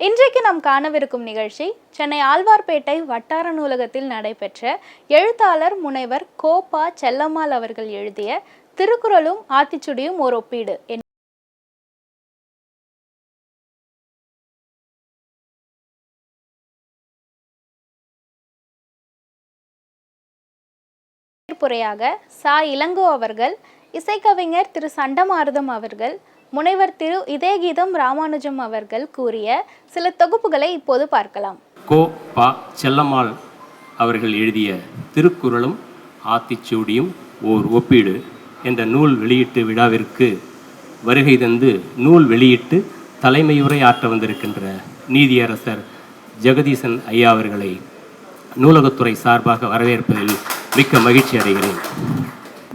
இன்றைக்கு நாம் காணவிருக்கும் நிகழ்ச்சி சென்னை ஆழ்வார்பேட்டை வட்டார நூலகத்தில் நடைபெற்ற எழுத்தாளர் முனைவர் கோபா செல்லம்மாள் அவர்கள் எழுதிய திருக்குறளும் ஆத்திச்சுடியும் ஓர் ஒப்பீடு என் புறையாக சா. இளங்கோ அவர்கள் இசைக்கவிஞர் திரு. சண்டமாரதம் அவர்கள் முனைவர் திரு இதயகீதம் ராமானுஜம் அவர்கள் கூறிய சில தொகுப்புகளை இப்போது பார்க்கலாம். கோ பா செல்லம்மாள் அவர்கள் எழுதிய திருக்குறளும் ஆத்திச்சூடியும் ஓர் ஒப்பீடு என்ற நூல் வெளியீட்டு விழாவிற்கு வருகை தந்து நூல் வெளியிட்டு தலைமையுரை ஆற்ற வந்திருக்கின்ற நீதியரசர் ஜெகதீசன் ஐயா அவர்களை நூலகத்துறை சார்பாக வரவேற்பதில் மிக்க மகிழ்ச்சி அடைகிறேன்.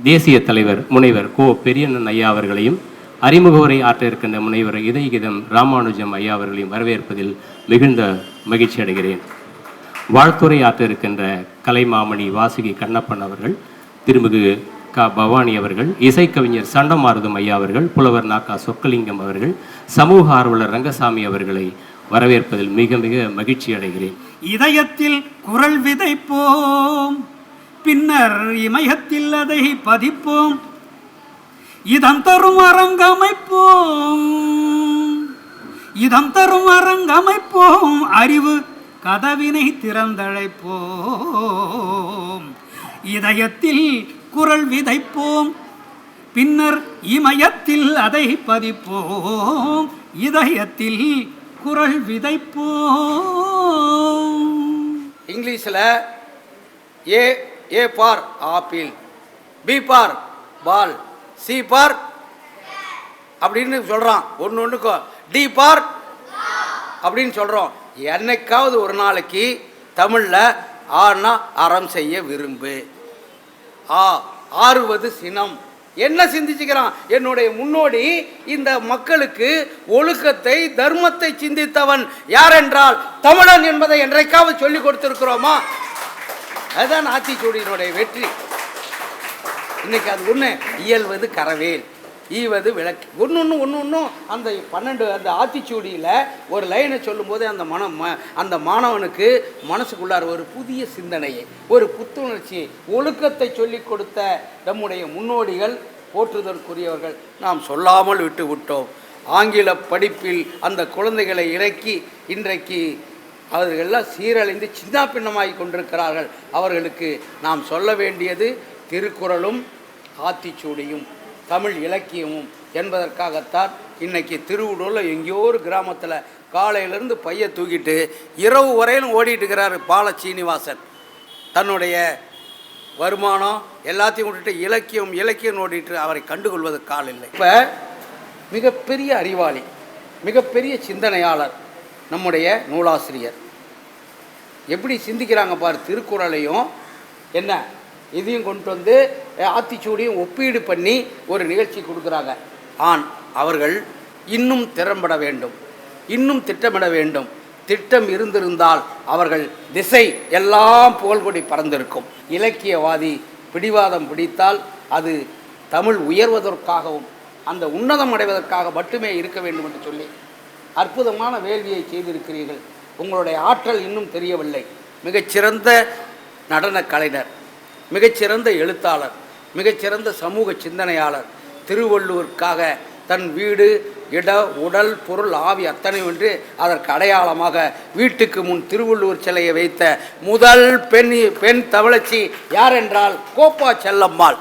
தேசிய தலைவர் முனைவர் கோ பெரியண்ணன் ஐயா அவர்களையும் அறிமுக உரை ஆற்ற இருக்கின்ற முனைவர் இதயகிதம் ராமானுஜம் ஐயா அவர்களையும் வரவேற்பதில் மிகுந்த மகிழ்ச்சி அடைகிறேன். வாழ்த்துறை ஆற்ற இருக்கின்ற கலைமாமணி வாசுகி கண்ணப்பன் அவர்கள் திருமிகு க பவானி அவர்கள் இசைக்கவிஞர் சண்டமாருதம் ஐயா அவர்கள் புலவர் நாக்கா சொக்கலிங்கம் அவர்கள் சமூக ஆர்வலர் ரங்கசாமி அவர்களை வரவேற்பதில் மிக மிக மகிழ்ச்சி அடைகிறேன். இதயத்தில் குரல் விதைப்போம் பின்னர் இமயத்தில் அதை பதிப்போம். இதன் தரும் அரங்கமைப்போம். இதன் தரும் அரங்கமைப்போம். அறிவு கதவினை திறந்தழைப்போம். இதயத்தில் குரல் விதைப்போம். பின்னர் இமயத்தில் அதை பதிப்போம். இதயத்தில் குரல் விதைப்போம். இங்கிலீஷில் A A for apple B for ball C for அப்படின்னு சொல்கிறான் ஒன்று ஒன்றுக்கும் டி பார் அப்படின்னு சொல்கிறோம் என்னைக்காவது ஒரு நாளைக்கு தமிழில் ஆனா அறம் செய்ய விரும்பு. ஆ ஆறுவது சினம். என்ன சிந்திச்சுக்கிறான்? என்னுடைய முன்னோடி இந்த மக்களுக்கு ஒழுக்கத்தை தர்மத்தை சிந்தித்தவன் யார் என்றால் தமிழன் என்பதை என்றைக்காவது சொல்லிக் கொடுத்திருக்கிறோமா? அதுதான் ஆத்திச்சூடியினுடைய வெற்றி. இன்னைக்கு அது ஒன்று இயல்வது கரவேல் ஈவது விளக்கு. ஒன்று ஒன்று ஒன்று ஒன்றும் அந்த பன்னெண்டு அந்த ஆத்திச்சூடியில் ஒரு லைனை சொல்லும்போது அந்த மனம் ம- அந்த மாணவனுக்கு மனசுக்குள்ளார் ஒரு புதிய சிந்தனையை ஒரு புத்துணர்ச்சியை ஒழுக்கத்தை சொல்லிக் கொடுத்த நம்முடைய முன்னோடிகள் போற்றுதற்குரியவர்கள் நாம் சொல்லாமல் விட்டு விட்டோம். ஆங்கில படிப்பில் அந்த குழந்தைகளை இறக்கி இன்றைக்கு அவர்களெல்லாம் சீரழிந்து சின்ன பின்னமாகி கொண்டிருக்கிறார்கள். அவர்களுக்கு நாம் சொல்ல வேண்டியது திருக்குறளும் ஆத்திச்சூடியும் தமிழ் இலக்கியமும் என்பதற்காகத்தான் இன்னைக்கு திருவுடூரில் எங்கேயோ ஒரு கிராமத்தில் காலையிலேருந்து பைய தூக்கிட்டு இரவு வரையிலும் ஓடிட்டு இருக்கிறார் பால சீனிவாசன் தன்னுடைய வருமானம் எல்லாத்தையும் விட்டுட்டு இலக்கியம் இலக்கியம் ஓடிட்டு அவரை கண்டுகொள்வது ஆள் இல்லை. இப்போ மிகப்பெரிய அறிவாளி மிகப்பெரிய சிந்தனையாளர் நம்முடைய நூலாசிரியர். எப்படி சிந்திக்கிறாங்க பார் திருக்குறளையும் என்ன இதையும் கொண்டு வந்து ஆத்திச்சூடியும் ஒப்பீடு பண்ணி ஒரு நிகழ்ச்சி கொடுக்குறாங்க. ஆண் அவர்கள் இன்னும் திறம்பட வேண்டும். இன்னும் திட்டமிட வேண்டும். திட்டம் இருந்திருந்தால் அவர்கள் திசை எல்லாம் புகழ்கொடி பறந்திருக்கும். இலக்கியவாதி பிடிவாதம் பிடித்தால் அது தமிழ் உயர்வதற்காகவும் அந்த உன்னதம் அடைவதற்காக மட்டுமே இருக்க வேண்டும் என்று சொல்லி அற்புதமான வேள்வியை செய்திருக்கிறீர்கள். உங்களுடைய ஆற்றல் இன்னும் தெரியவில்லை. மிகச்சிறந்த நடனக் கலைஞர். மிகச்சிறந்த எழுத்தாளர் மிகச்சிறந்த சமூக சிந்தனையாளர் திருவள்ளுவருக்காக தன் வீடு இட உடல் பொருள் ஆவி அத்தனை என்று அதற்கு அடையாளமாக வீட்டுக்கு முன் திருவள்ளுவர் சிலையை வைத்த முதல் பெண் பெண் தவளச்சி யார் என்றால் கோப்பா செல்லம்மாள்.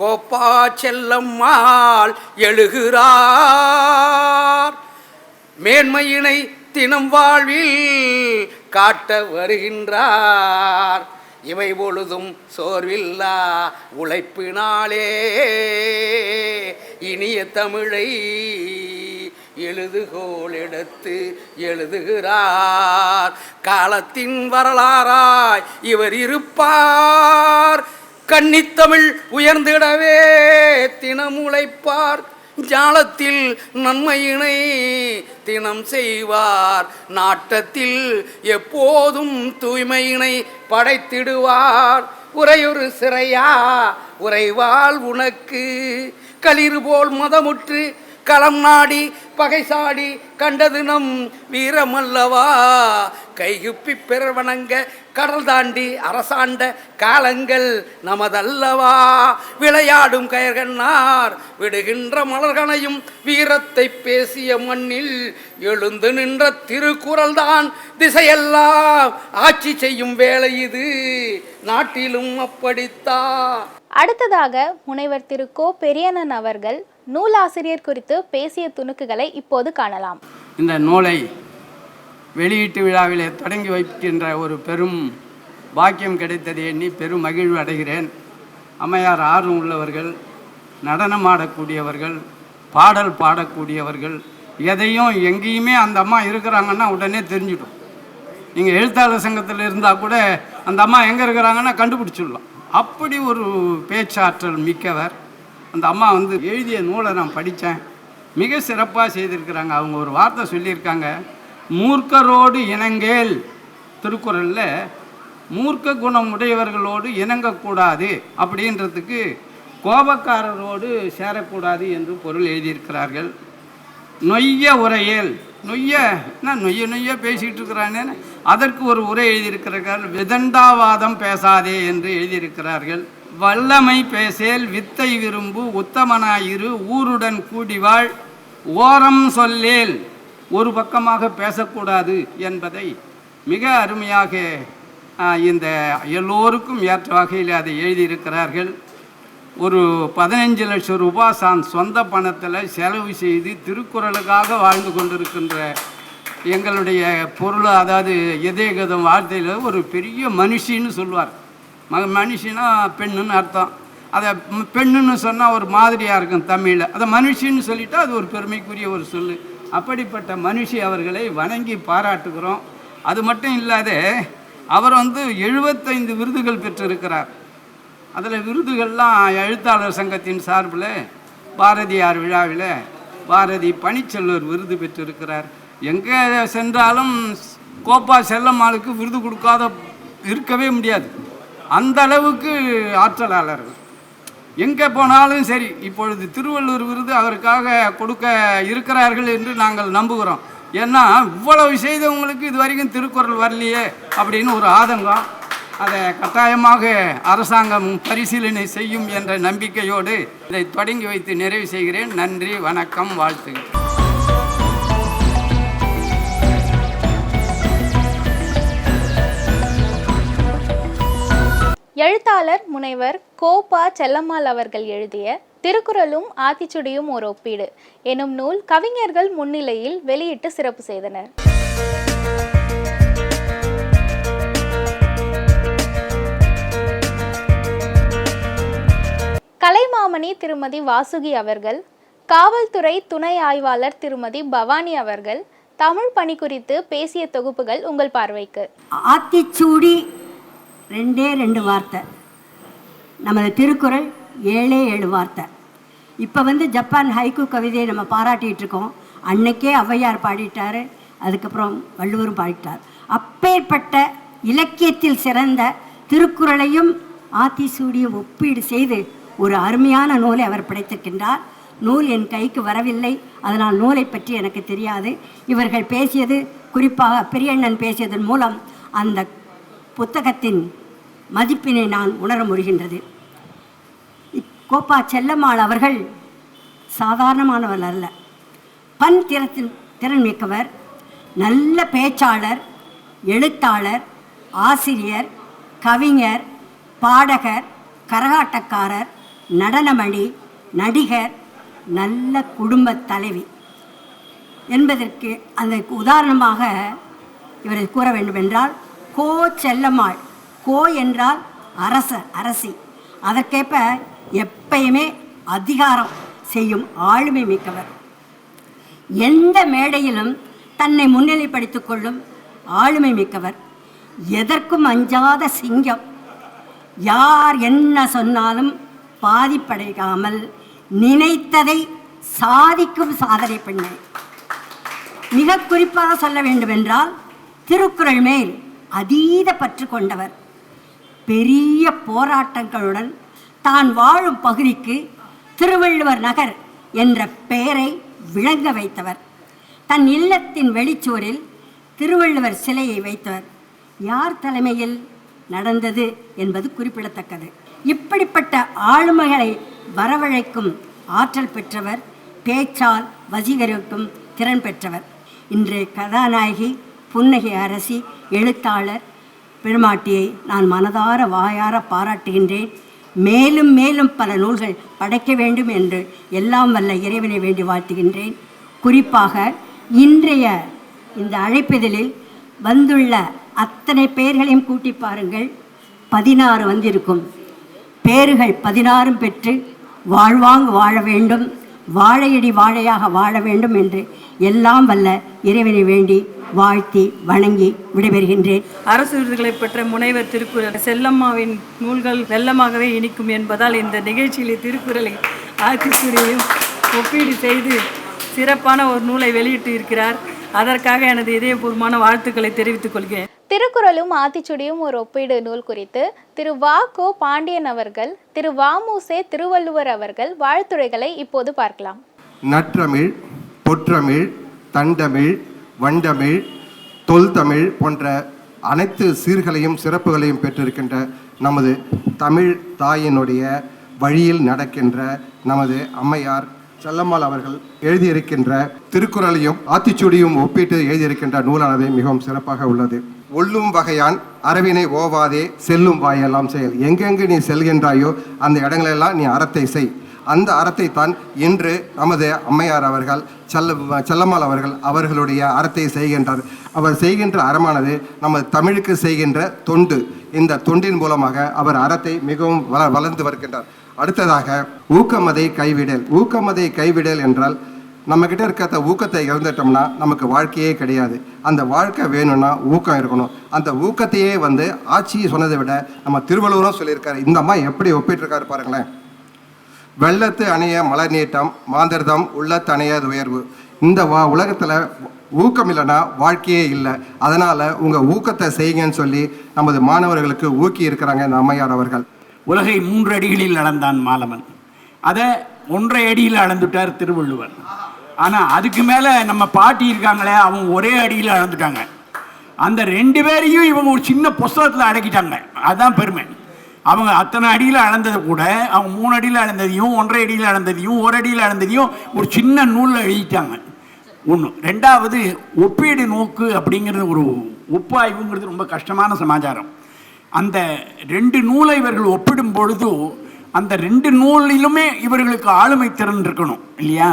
கோப்பா செல்லம்மாள் எழுகிறார். மேன்மையினை தினம் வாழ்வில் காட்ட வருகின்றார். இவை பொழுதும் சோர்வில்லா உழைப்பினாலே. இனிய தமிழை எழுதுகோல் எடுத்து எழுதுகிறார். காலத்தின் வரலாறாய் இவர் இருப்பார். கன்னித்தமிழ் உயர்ந்திடவே தினம் ஜாலத்தில் நன்மையினை தினம் செய்வார். நாட்டத்தில் எப்போதும் தூய்மையினை படைத்திடுவார். உரையொரு சிறையா? உறைவாள் உனக்கு. களிறு போல் மதமுற்று களம் நாடி பகைசாடி கண்டது நம் வீரமல்லவா? கையுப்பி பிறவணங்க கடல் தாண்டி அரசாண்ட காலங்கள் நமதல்லவா? விளையாடும் கயர்கண்ணார் விடுகின்ற மலர்களையும் வீரத்தை பேசிய மண்ணில் எழுந்து நின்ற திருக்குறள் தான் திசையெல்லாம். ஆட்சி செய்யும் வேலை இது நாட்டிலும் அப்படித்தான். அடுத்ததாக முனைவர் திரு கோ. பெரியனன் அவர்கள் நூலாசிரியர் குறித்து பேசிய துணுக்குகளை இப்போது காணலாம். இந்த நூலை வெளியீட்டு விழாவிலே தொடங்கி வைக்கின்ற ஒரு பெரும் பாக்கியம் கிடைத்ததை எண்ணி பெரும் மகிழ்வு அடைகிறேன். அம்மையார் ஆர்வம் உள்ளவர்கள் நடனம் ஆடக்கூடியவர்கள் பாடல் பாடக்கூடியவர்கள் எதையும் எங்கேயுமே அந்த அம்மா இருக்கிறாங்கன்னா உடனே தெரிஞ்சிடும். நீங்கள் எழுத்தாளர் சங்கத்தில் இருந்தால் கூட அந்த அம்மா எங்கே இருக்கிறாங்கன்னா கண்டுபிடிச்சிடலாம். அப்படி ஒரு பேச்சாற்றல் மிக்கவர். அந்த அம்மா வந்து எழுதிய நூலை நான் படித்தேன். மிக சிறப்பாக செய்திருக்கிறாங்க. அவங்க ஒரு வார்த்தை சொல்லியிருக்காங்க. மூர்க்கரோடு இணங்கேல். திருக்குறளில் மூர்க்க குணம் உடையவர்களோடு இணங்கக்கூடாது. அப்படின்றதுக்கு கோபக்காரரோடு சேரக்கூடாது என்று பொருள் எழுதியிருக்கிறார்கள். நொய்ய உரையேல். நொய்ய? என்ன? நொய்ய நொய்ய பேசிகிட்டு இருக்கிறானேன்னு அதற்கு ஒரு உரை எழுதியிருக்கிறார்கள். விதண்டாவாதம் பேசாதே என்று எழுதியிருக்கிறார்கள். வல்லமை பேசேல் வித்தை விரும்பு உத்தமனாயிரு ஊருடன் கூடிவாள் ஓரம் சொல்லேல் ஒரு பக்கமாக பேசக்கூடாது என்பதை மிக அருமையாக இந்த எல்லோருக்கும் ஏற்ற வகையில் அதை எழுதியிருக்கிறார்கள். ஒரு பதினஞ்சு லட்சம் ரூபாய் தான் சொந்த பணத்தில் செலவு செய்து திருக்குறளுக்காக வாழ்ந்து கொண்டிருக்கின்ற எங்களுடைய பொருள் அதாவது எதேகதம் வார்த்தையில் ஒரு பெரிய மனுஷின்னு சொல்லுவார் மக மனுஷனா பெண்ணுன்னு அர்த்தம். அதை பெண்ணுன்னு சொன்னால் ஒரு மாதிரியாக இருக்கும் தமிழில். அதை மனுஷின்னு சொல்லிட்டா அது ஒரு பெருமைக்குரிய ஒரு சொல்லு. அப்படிப்பட்ட மனுஷி அவர்களை வணங்கி பாராட்டுகிறோம். அது மட்டும் இல்லாத அவர் வந்து எழுபத்தைந்து விருதுகள் பெற்றிருக்கிறார். அதில் விருதுகள்லாம் எழுத்தாளர் சங்கத்தின் சார்பில் பாரதியார் விழாவில் பாரதி பனிச்செல்வர் விருது பெற்றிருக்கிறார். எங்கே சென்றாலும் கோப்பா செல்லம்மாளுக்கு விருது கொடுக்காத இருக்கவே முடியாது. அந்த அளவுக்கு ஆற்றலாளர்கள் எங்கே போனாலும் சரி இப்பொழுது திருவள்ளூர் விருது அவருக்காக கொடுக்க இருக்கிறார்கள் என்று நாங்கள் நம்புகிறோம். ஏன்னா இவ்வளவு செய்தவங்களுக்கு இது வரைக்கும் திருக்குறள் வரலையே அப்படின்னு ஒரு ஆதங்கம். அதை கட்டாயமாக அரசாங்கம் பரிசீலனை செய்யும் என்ற நம்பிக்கையோடு இதை தொடங்கி வைத்து நிறைவு செய்கிறேன். நன்றி வணக்கம் வாழ்த்துகிறேன் எழுத்தாளர் முனைவர் கோபா செல்லம்மாள் அவர்கள் எழுதிய திருக்குறளும் ஆத்திச்சுடியும் ஒரு ஒப்பீடு எனும் நூல் கவிஞர்கள் முன்னிலையில் வெளியிட்டு சிறப்பு செய்தனர். கலைமாமணி திருமதி வாசுகி அவர்கள் காவல்துறை துணை ஆய்வாளர் திருமதி பவானி அவர்கள் தமிழ் பணி குறித்து பேசிய தொகுப்புகள் உங்கள் பார்வைக்கு. ஆத்திச்சூடி ரெண்டே ரெண்டு வார்த்தை. நமது திருக்குறள் ஏழே ஏழு வார்த்தை. இப்போ வந்து ஜப்பான் ஹைக்கு கவிதையை நம்ம பாராட்டிகிட்டு இருக்கோம். அன்னைக்கே ஔவையார் பாடிட்டாரு. அதுக்கப்புறம் வள்ளுவரும் பாடிட்டார். அப்பேற்பட்ட இலக்கியத்தில் சிறந்த திருக்குறளையும் ஆத்திசூடியும் ஒப்பீடு செய்து ஒரு அருமையான நூலை அவர் படைத்திருக்கின்றார். நூல் என் கைக்கு வரவில்லை. அதனால் நூலை பற்றி எனக்கு தெரியாது. இவர்கள் பேசியது குறிப்பாக பெரியண்ணன் பேசியதன் மூலம் அந்த புத்தகத்தின் மதிப்பினை நான் உணர முடிகின்றது. கோப்பா செல்லம்மாள் அவர்கள் சாதாரணமானவர் அல்ல. பன் திறத்தின் திறன் மிக்கவர் நல்ல பேச்சாளர் எழுத்தாளர் ஆசிரியர் கவிஞர் பாடகர் கரகாட்டக்காரர் நடனமணி நடிகர் நல்ல குடும்பத் தலைவி என்பதற்கு அந்த உதாரணமாக இவரை கூற வேண்டுமென்றால் கோ செல்லம்மாள் கோ என்றால் அரசர் அரசி. அதற்கேற்ப எப்பயுமே அதிகாரம் செய்யும் ஆளுமை மிக்கவர். எந்த மேடையிலும் தன்னை முன்னிலைப்படுத்திக் கொள்ளும் ஆளுமை மிக்கவர். எதற்கும் அஞ்சாத சிங்கம். யார் என்ன சொன்னாலும் பாதிப்படையாமல் நினைத்ததை சாதிக்கும் சாதனை பெண்ணை. மிக குறிப்பாக சொல்ல வேண்டுமென்றால் திருக்குறள் மேல் அதீத பற்று கொண்டவர். பெரிய போராட்டங்களுடன் தான் வாழும் பகுதிக்கு திருவள்ளுவர் நகர் என்ற பெயரை விளங்க வைத்தவர். தன் இல்லத்தின் வெளிச்சுவரில் திருவள்ளுவர் சிலையை வைத்தவர். யார் தலைமையில் நடந்தது என்பது குறிப்பிடத்தக்கது. இப்படிப்பட்ட ஆளுமைகளை வரவழைக்கும் ஆற்றல் பெற்றவர் பேச்சால் வசீகரிக்கும் திறன் பெற்றவர். இன்று கதாநாயகி புன்னகை அரசி எழுத்தாளர் பெருமாட்டியை நான் மனதார வாயார பாராட்டுகின்றேன். மேலும் மேலும் பல நூல்கள் படைக்க வேண்டும் என்று எல்லாம் வல்ல இறைவனை வேண்டி வாழ்த்துகின்றேன். குறிப்பாக இன்றைய இந்த அழைப்பிதழில் வந்துள்ள அத்தனை பெயர்களையும் கூட்டி பாருங்கள். பதினாறு வந்திருக்கும். பேறுகள் பதினாறும் பெற்று வாழ்வாங்கு வாழ வேண்டும். வாழையடி வாழையாக வாழ வேண்டும் என்று எல்லாம் வல்ல இறைவனை வேண்டி வாழ்த்தி வணங்கி விடைபெறுகின்றேன். அரசு விருதுகளை பெற்ற முனைவர் திருக்குறள் செல்லம்மாவின் நூல்கள் வெள்ளமாகவே இனிக்கும் என்பதால் இந்த நிகழ்ச்சியிலே திருக்குறளை ஆட்சித்துறையும் ஒப்பீடு செய்து சிறப்பான ஒரு நூலை வெளியிட்டு இருக்கிறார். அதற்காக எனது இதயபூர்வமான வாழ்த்துக்களை தெரிவித்துக் கொள்கிறேன். திருக்குறளும் ஆத்திச்சுடியும் ஒரு ஒப்பீடு நூல் குறித்து திரு வா கோ பாண்டியன் அவர்கள் திரு வாமுசே திருவள்ளுவர் அவர்கள் வாழ்த்துரைகளை இப்போது பார்க்கலாம். நற்றமிழ் பொற்றமிழ் தண்டமிழ் வண்டமிழ் தொல்தமிழ் போன்ற அனைத்து சீர்களையும் சிறப்புகளையும் பெற்றிருக்கின்ற நமது தமிழ் தாயினுடைய வழியில் நடக்கின்ற நமது அம்மையார் செல்லம்மாள் அவர்கள் எழுதியிருக்கின்ற திருக்குறளையும் ஆத்திச்சூடியும் ஒப்பிட்டு எழுதியிருக்கின்ற நூலானது மிகவும் சிறப்பாக உள்ளது. ஒல்லும் வகையான் அரவினை ஓவாதே செல்லும் வாயெல்லாம் செயல். எங்கெங்கு நீ செல்கின்றாயோ அந்த இடங்களெல்லாம் நீ அறத்தை செய். அந்த அறத்தை தான் இன்று நமது அம்மையார் அவர்கள் செல்ல செல்லம்மாள் அவர்கள் அவர்களுடைய அறத்தை செய்கின்றார் அவர் செய்கின்ற அறமானது நமது தமிழுக்கு செய்கின்ற தொண்டு. இந்த தொண்டின் மூலமாக அவர் அறத்தை மிகவும் வள வளர்ந்து வருகின்றார். அடுத்ததாக ஊக்கமதை கைவிடல். ஊக்கமதை கைவிடல் என்றால் நம்மக்கிட்ட இருக்கிற ஊக்கத்தை இழந்துட்டோம்னா நமக்கு வாழ்க்கையே கிடையாது. அந்த வாழ்க்கை வேணும்னா ஊக்கம் இருக்கணும். அந்த ஊக்கத்தையே வந்து ஆட்சி சொன்னதை விட நம்ம திருவள்ளுவரும் சொல்லியிருக்காரு. இந்த அம்மா எப்படி ஒப்பிட்டிருக்காரு பாருங்களேன். வெள்ளத்து அணைய மலர் நீட்டம் மாந்தர்தம் உள்ளத்து உயர்வு. இந்த வா உலகத்தில் ஊக்கம் இல்லைன்னா வாழ்க்கையே இல்லை. அதனால் உங்கள் ஊக்கத்தை செய்யுங்கன்னு சொல்லி நமது மாணவர்களுக்கு ஊக்கி இருக்கிறாங்க இந்த அம்மையார் அவர்கள். உலகை மூன்று அடிகளில் அளந்தான் மாலவன் அதை ஒன்றரை அடியில் அளந்துட்டார் திருவள்ளுவர். ஆனால் அதுக்கு மேலே நம்ம பாட்டி இருக்காங்களே அவங்க ஒரே அடியில் அளந்துட்டாங்க. அந்த ரெண்டு பேரையும் இவங்க ஒரு சின்ன புஸ்தகத்தில் அடக்கிட்டாங்க. அதுதான் பெருமை. அவங்க அத்தனை அடியில் அளந்ததை கூட அவங்க மூணு அடியில் அளந்ததையும் ஒன்றரை அடியில் அளந்ததையும் ஒரு அடியில் அளந்ததையும் ஒரு சின்ன நூலில் எழுதிட்டாங்க. ஒன்று ரெண்டாவது ஒப்பீடு நோக்கு அப்படிங்கிறது ஒரு ஒப்பாய்வுங்கிறது ரொம்ப கஷ்டமான சமாச்சாரம். அந்த ரெண்டு நூலை இவர்கள் ஒப்பிடும் பொழுது அந்த ரெண்டு நூலிலுமே இவர்களுக்கு ஆளுமை திறன் இருக்கணும் இல்லையா?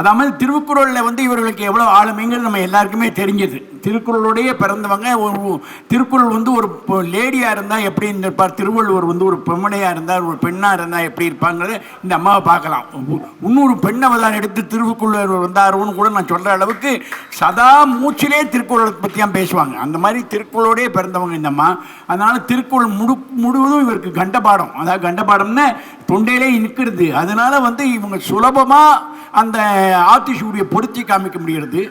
அதாமல் திருக்குறளில் வந்து இவர்களுக்கு எவ்வளோ ஆளுமைங்கிறது நம்ம எல்லாருக்குமே தெரிஞ்சது. திருக்குறளோடையே பிறந்தவங்க ஒரு திருக்குறள் வந்து ஒரு லேடியாக இருந்தால் எப்படி இருப்பார் திருவள்ளுவர் வந்து ஒரு பெண்மனையாக இருந்தால் ஒரு பெண்ணாக இருந்தால் எப்படி இருப்பாங்கிறத இந்த அம்மாவை பார்க்கலாம். இன்னொரு பெண் அவதாரம் எடுத்து திருக்குறள் வந்தாருன்னு கூட நான் சொல்கிற அளவுக்கு சதா மூச்சிலே திருக்குறளை பற்றியாக பேசுவாங்க. அந்த மாதிரி திருக்குறளோடயே பிறந்தவங்க இந்த அம்மா. அதனால் திருக்குறள் முழு முழுவதும் இவருக்கு கண்டபாடம். அதாவது கண்டபாடம்னா தொண்டையிலே நிற்கிறது அதனால வந்து இவங்க சுலபமாக அந்த ஆத்திசூடியை பொருத்தி காமிக்க முடிகிறது.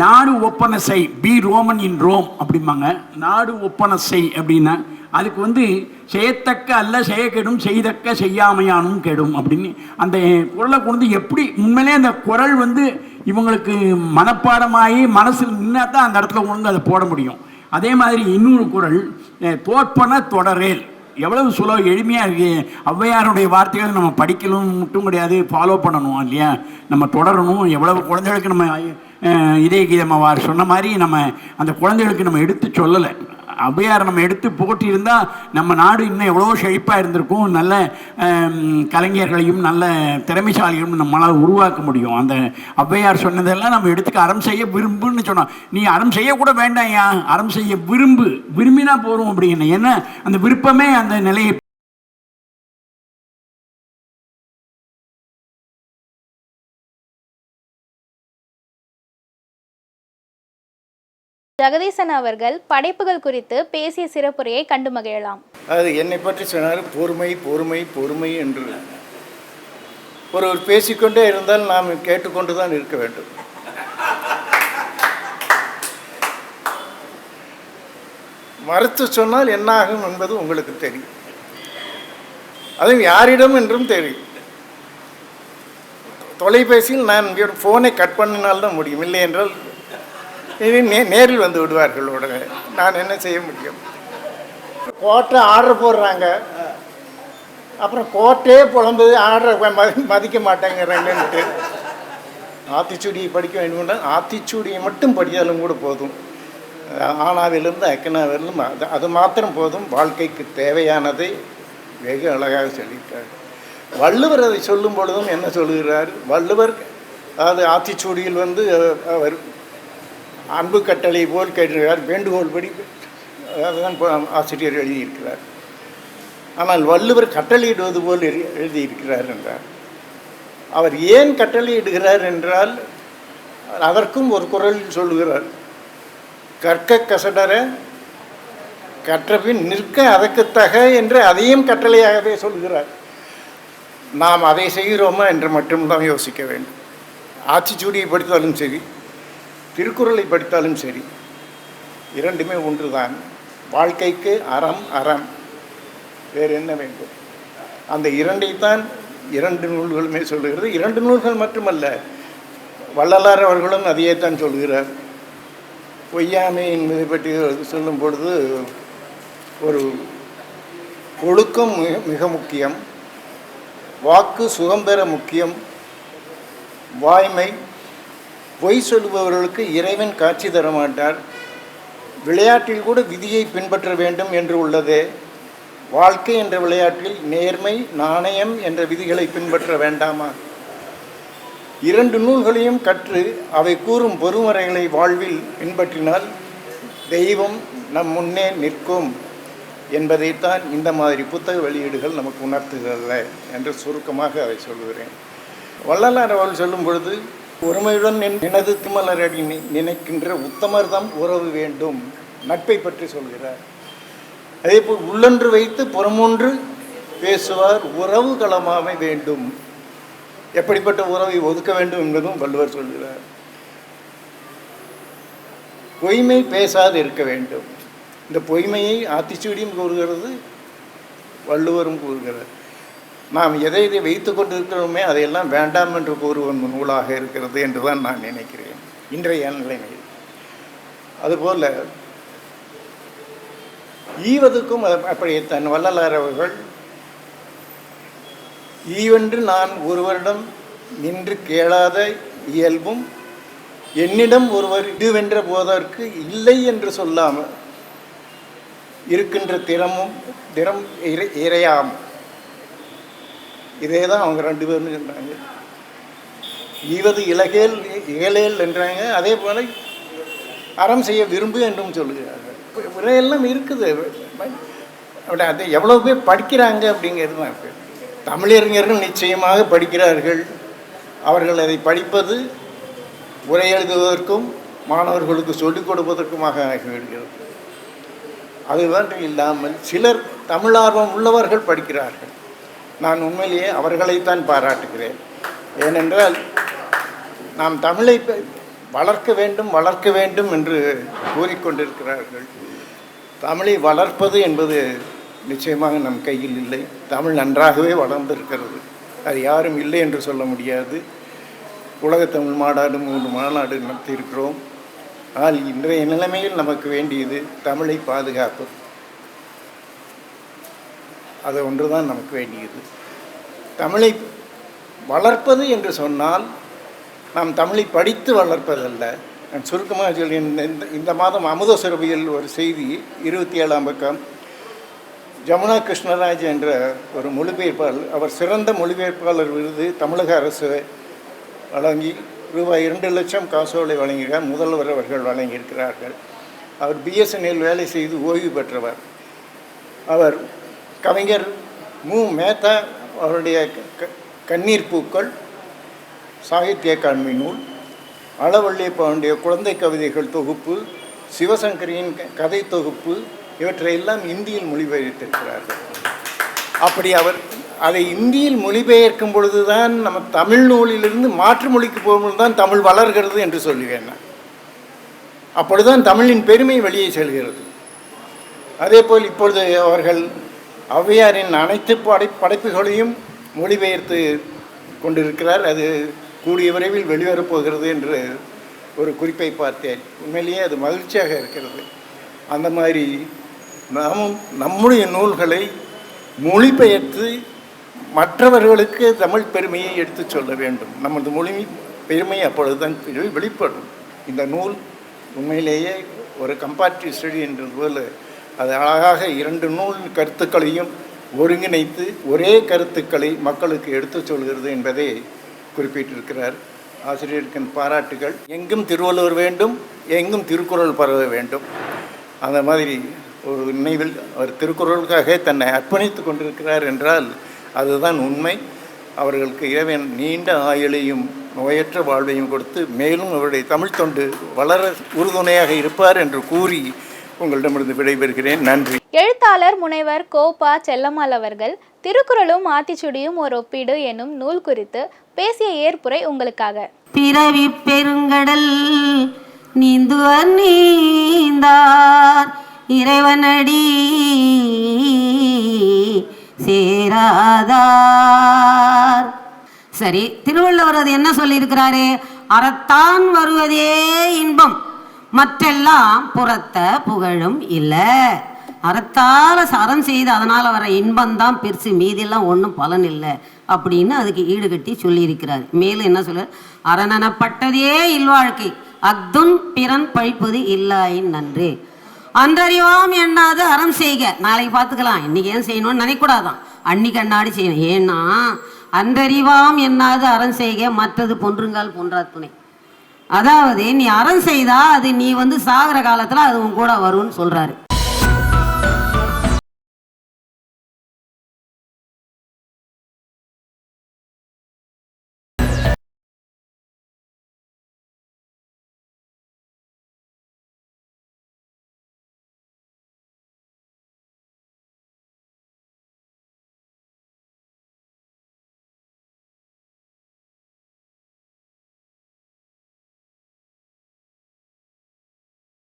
நாடு ஒப்பனசை பி ரோமன் இன் ரோம் அப்படிம்பாங்க. நாடு ஒப்பனசை அப்படின்னா அதுக்கு வந்து செய்யத்தக்க அல்ல செய்ய கெடும் செய்தக்க செய்யாமையானும் கெடும் அப்படின்னு அந்த குரலை கொண்டு எப்படி உண்மையிலே அந்த குரல் வந்து இவங்களுக்கு மனப்பாடமாகி மனசில் நின்னா தான் அந்த இடத்துல கொண்டு அதை போட முடியும். அதே மாதிரி இன்னொரு குரல் தோற்பன தொடரேல். எவ்வளவு சுலோ எளிமையாக இருக்குது ஔவையாருடைய வார்த்தைகளை நம்ம படிக்கணும் மட்டும் கிடையாது ஃபாலோ பண்ணணும் இல்லையா? நம்ம தொடரணும். எவ்வளவு குழந்தைகளுக்கு நம்ம அஹ், இதய கீதமாவார் சொன்ன மாதிரி நம்ம அந்த குழந்தைகளுக்கு நம்ம எடுத்து சொல்லலை. ஔவையாரை நம்ம எடுத்து போட்டியிருந்தால் நம்ம நாடு இன்னும் எவ்வளோ செழிப்பாக இருந்திருக்கும். நல்ல கலைஞர்களையும் நல்ல திறமைசாலிகளும் நம்மளால் உருவாக்க முடியும். அந்த ஔவையார் சொன்னதெல்லாம் நம்ம எடுத்துக்க அறம் செய்ய விரும்புன்னு சொன்னோம் நீ அறம் செய்யக்கூட வேண்டாம்யா அறம் செய்ய விரும்பு. விரும்பினா போகிறோம் அப்படின்னு. ஏன்னா அந்த விருப்பமே அந்த நிலையை ஜெகதீசன் அவர்கள் படைப்புகள் குறித்து பேசிய சிறப்புரையை கண்டு மகிழலாம். அது என்னை பற்றி சொன்னார் பொறுமை பொறுமை பொறுமை என்று. ஒருவர் பேசிக்கொண்டே இருந்தால் நாம் கேட்டுக்கொண்டு தான் இருக்க வேண்டும். மறுத்து சொன்னால் என்ன ஆகும் என்பது உங்களுக்கு தெரியும். அதுவும் யாரிடம் என்றும் தெரியும். தொலைபேசியில் நான் ஃபோனை கட் பண்ணினால்தான் முடியும். இல்லை என்றால் இது நே நேரில் வந்து விடுவார்கள் உடனே. நான் என்ன செய்ய முடியும்? கோர்ட்டை ஆர்டர் போடுறாங்க. அப்புறம் கோர்ட்டே புலம்புது ஆர்டர் மதிக்க மாட்டேங்கிறாங்கன்ட்டு. ஆத்திச்சூடியை படிக்க வேண்டும்னா ஆத்திச்சூடியை மட்டும் படித்தாலும் கூட போதும். ஆனாவிலிருந்து அக்கனாவிலிருந்து அது அது மாத்திரம் போதும். வாழ்க்கைக்கு தேவையானதை வெகு அழகாக சொல்லியிருக்கார். வள்ளுவர் அதை சொல்லும் பொழுதும் என்ன சொல்லுகிறார் வள்ளுவர் அதாவது ஆத்திச்சூடியில் வந்து அவர் அன்பு கட்டளை போல் கேட்டிருக்கிறார். வேண்டுகோள் படி அதுதான் ஆசிரியர் எழுதியிருக்கிறார். ஆனால் வள்ளுவர் கட்டளையிடுவது போல் எழுதியிருக்கிறார் என்றார். அவர் ஏன் கட்டளையிடுகிறார் என்றால் அதற்கும் ஒரு குரலில் சொல்லுகிறார். கற்க கசடர கற்றபின் நிற்க அதற்குத்தக என்று அதையும் கட்டளையாகவே சொல்கிறார் நாம் அதை செய்கிறோமா என்று மட்டும்தான் யோசிக்க வேண்டும். ஆட்சி சூடியை படித்தாலும் சரி திருக்குறளை படித்தாலும் சரி இரண்டுமே ஒன்றுதான். வாழ்க்கைக்கு அறம் அறம். வேறு என்ன வேண்டும்? அந்த இரண்டைத்தான் இரண்டு நூல்களுமே சொல்லுகிறது. இரண்டு நூல்கள் மட்டுமல்ல வள்ளலார் அவர்களும் அதையே தான் சொல்கிறார். பொய்யாமை என்பதை பற்றி சொல்லும் பொழுது ஒரு ஒழுக்கம் மிக மிக முக்கியம். வாக்கு சுகம் பெற முக்கியம். வாய்மை பொய் சொல்லுபவர்களுக்கு இறைவன் காட்சி தர மாட்டார் விளையாட்டில் கூட விதியை பின்பற்ற வேண்டும் என்று உள்ளதே. வாழ்க்கை என்ற விளையாட்டில் நேர்மை நாணயம் என்ற விதிகளை பின்பற்ற வேண்டாமா? இரண்டு நூல்களையும் கற்று அவை கூறும் பொறுமுறைகளை வாழ்வில் பின்பற்றினால் தெய்வம் நம் முன்னே நிற்கும் என்பதைத்தான் இந்த மாதிரி புத்தக வெளியீடுகள் நமக்கு உணர்த்துகிறது என்று சுருக்கமாக அதை சொல்கிறேன் வள்ளலார் அவர்கள் சொல்லும் பொழுது ஒருமையுடன் எனது திமலரடி நி- நினைக்கின்ற உத்தமர்தம் உறவு வேண்டும் நட்பை பற்றி சொல்கிறார். அதே போல் உள்ளொன்று வைத்து புறமொன்று பேசுவார் உறவு களமாமை வேண்டும். எப்படிப்பட்ட உறவை ஒதுக்க வேண்டும் என்பதும் வள்ளுவர் சொல்கிறார். பொய்மை பேசாது இருக்க வேண்டும். இந்த பொய்மையை ஆத்திச்சூடியும் கூறுகிறது வள்ளுவரும் கூறுகிறார். நாம் எதை எதை வைத்து கொண்டிருக்கிறோமே அதையெல்லாம் வேண்டாம் என்று கூறுவன் நூலாக இருக்கிறது என்று தான் நான் நினைக்கிறேன். இன்றைய நிலைமையில். அதுபோல் ஈவதுக்கும் அப்படி தன் வள்ளலார் அவர்கள் ஈவென்று நான் ஒருவரிடம் நின்று கேளாத இயல்பும் என்னிடம் ஒருவர் இதுவென்ற போதற்கு இல்லை என்று சொல்லாமல் இருக்கின்ற திறமும் திறம் இறை இறையாம். இதே தான் அவங்க ரெண்டு பேரும் சொல்கிறாங்க ஈவது இலகேல் இகலேல் என்றாங்க. அதே போல் அறம் செய்ய விரும்பு என்றும் சொல்லுகிறார்கள். இவையெல்லாம் இருக்குது. அப்படி அது எவ்வளோ பேர் படிக்கிறாங்க அப்படிங்கிறது தான் தமிழறிஞர்கள் நிச்சயமாக படிக்கிறார்கள். அவர்கள் அதை படிப்பது உரை எழுதுவதற்கும் மாணவர்களுக்கு சொல்லிக் கொடுப்பதற்குமாக ஆகிவிடுகிறது. அதுதான் இல்லாமல் சிலர் தமிழார்வம் உள்ளவர்கள் படிக்கிறார்கள். நான் உண்மையிலேயே அவர்களைத்தான் பாராட்டுகிறேன். ஏனென்றால் நாம் தமிழை வளர்க்க வேண்டும் வளர்க்க வேண்டும் என்று கூறிக்கொண்டிருக்கிறார்கள். தமிழை வளர்ப்பது என்பது நிச்சயமாக நம் கையில் இல்லை. தமிழ் நன்றாகவே வளர்ந்திருக்கிறது. அது யாரும் இல்லை என்று சொல்ல முடியாது. உலகத்தமிழ் மாநாடு மூன்று மாநாடு நடத்தியிருக்கிறோம். ஆனால் இன்றைய நிலைமையில் நமக்கு வேண்டியது தமிழை பாதுகாப்பது. அது ஒன்றுதான் நமக்கு வேண்டியது. தமிழை வளர்ப்பது என்று சொன்னால் நாம் தமிழை படித்து வளர்ப்பதல்ல. நான் சுருக்கமாக சொல்லி இந்த இந்த- இந்த மாதம் அமுத சுரபியில் ஒரு செய்தி இருபத்தி ஏழாம் பக்கம். ஜமுனா கிருஷ்ணராஜ் என்ற ஒரு மொழிபெயர்ப்பாளர் அவர் சிறந்த மொழிபெயர்ப்பாளர் விருது தமிழக அரசு வழங்கி ரூபாய் இரண்டு லட்சம் காசோலை வழங்கிய முதல்வர் அவர்கள் வழங்கியிருக்கிறார்கள். அவர் பிஎஸ்என்எல் வேலை செய்து ஓய்வு பெற்றவர். அவர் கவிஞர் மு. மேத்தா அவருடைய க- க- கண்ணீர் பூக்கள் சாகித்ய அகாடமி நூல் அளவள்ளியப்பாவுடைய குழந்தை கவிதைகள் தொகுப்பு சிவசங்கரியின் க- கதை தொகுப்பு இவற்றையெல்லாம் இந்தியில் மொழிபெயர்த்திருக்கிறார்கள். அப்படி அவர் அதை இந்தியில் மொழிபெயர்க்கும் பொழுதுதான் நம்ம தமிழ் நூலிலிருந்து மாற்று மொழிக்கு போகும்போது தான் தமிழ் வளர்கிறது என்று சொல்லுவேன் நான். அப்பொழுதுதான் தமிழின் பெருமை வெளியே செல்கிறது. அதே போல் இப்பொழுது அவர்கள் ஔவையாரின் அனைத்து படை படைப்புகளையும் மொழிபெயர்த்து கொண்டிருக்கிறார். அது கூடிய விரைவில் வெளிவரப்போகிறது என்று ஒரு குறிப்பை பார்த்தேன். உண்மையிலேயே அது மகிழ்ச்சியாக இருக்கிறது. அந்த மாதிரி நாமும் நம்முடைய நூல்களை மொழிபெயர்த்து மற்றவர்களுக்கு தமிழ் பெருமையை எடுத்துச் சொல்ல வேண்டும். நமது மொழி பெருமை அப்பொழுதுதான் வெளிப்படும். இந்த நூல் உண்மையிலேயே ஒரு கம்பேரிட்டிவ் ஸ்டடி என்ற போல அது அழகாக இரண்டு நூல் கருத்துக்களையும் ஒருங்கிணைத்து ஒரே கருத்துக்களை மக்களுக்கு எடுத்துச் சொல்கிறது என்பதை குறிப்பிட்டிருக்கிறார். ஆசிரியருக்கின் பாராட்டுகள். எங்கும் திருவள்ளுவர் வேண்டும் எங்கும் திருக்குறள் பரவ வேண்டும். அந்த மாதிரி ஒரு நினைவில் அவர் திருக்குறளுக்காக தன்னை அர்ப்பணித்து கொண்டிருக்கிறார் என்றால் அதுதான் உண்மை. அவர்களுக்கு இறைவன் நீண்ட ஆயுளையும் நோயற்ற வாழ்வையும் கொடுத்து மேலும் அவருடைய தமிழ் தொண்டு வளர உறுதுணையாக இருப்பார் என்று கூறி உங்களிடமிருந்து விடைபெறுகிறேன். நன்றி. எழுத்தாளர் முனைவர் கோபா செல்லம்மாள் அவர்கள் திருக்குறளும் ஆத்திச்சுடியும் ஒரு ஒப்பீடு என்னும் நூல் குறித்து பேசிய ஏற்புரை உங்களுக்காக. பிறவி பெருங்கடல் நீந்துவர் நீந்தார். இறைவனடி சேராதார். சரி திருவள்ளுவர் அது என்ன சொல்லியிருக்கிறாரு? அறத்தான் வருவதே இன்பம். மற்றெல்லாம் புறத்த புகழும் இல்லை. அறத்தால் சரம் செய்து அதனால் வர இன்பம்தான் பெருசு மீதியெல்லாம் ஒன்றும் பலன் இல்லை அப்படின்னு அதுக்கு ஈடுகட்டி சொல்லியிருக்கிறார். மேலும் என்ன சொல்ல அரணனப்பட்டதே இல்வாழ்க்கை அத்துன் பிறன் பழிப்பது இல்லாயின் நன்று. அன்றறிவாம் எண்ணாது அறம் செய்க நாளைக்கு பார்த்துக்கலாம் இன்னைக்கு ஏன் செய்யணும்னு நினைக்கூடாதான். அன்னைக்கு அண்ணாடி செய்யணும். ஏன்னா அன்றறிவாம் எண்ணாது அறம் செய்க மற்றது பொன்றுங்கால் பொன்றா துணை அதாவது நீ அறம் செய்தா அது நீ வந்து சாகிற காலத்தில் அது உன் கூட வரும்னு சொல்கிறாரு